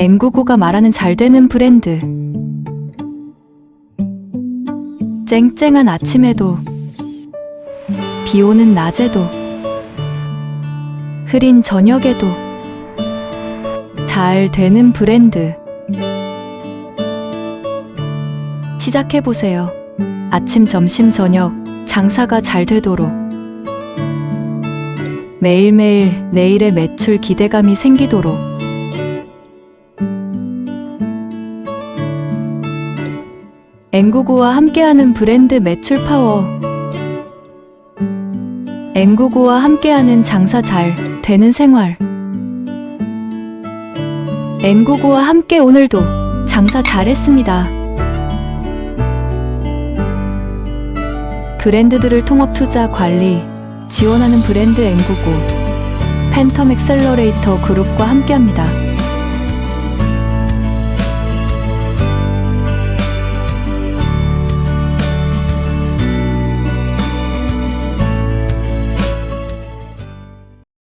N99가 말하는 잘 되는 브랜드. 쨍쨍한 아침에도, 비 오는 낮에도, 흐린 저녁에도, 잘 되는 브랜드. 시작해보세요. 아침, 점심, 저녁, 장사가 잘 되도록. 매일매일 내일의 매출 기대감이 생기도록. N99와 함께하는 브랜드 매출 파워. N99와 함께하는 장사 잘 되는 생활. N99와 함께 오늘도 장사 잘했습니다. 브랜드들을 통합 투자 관리 지원하는 브랜드 N99 팬텀 엑셀러레이터 그룹과 함께합니다.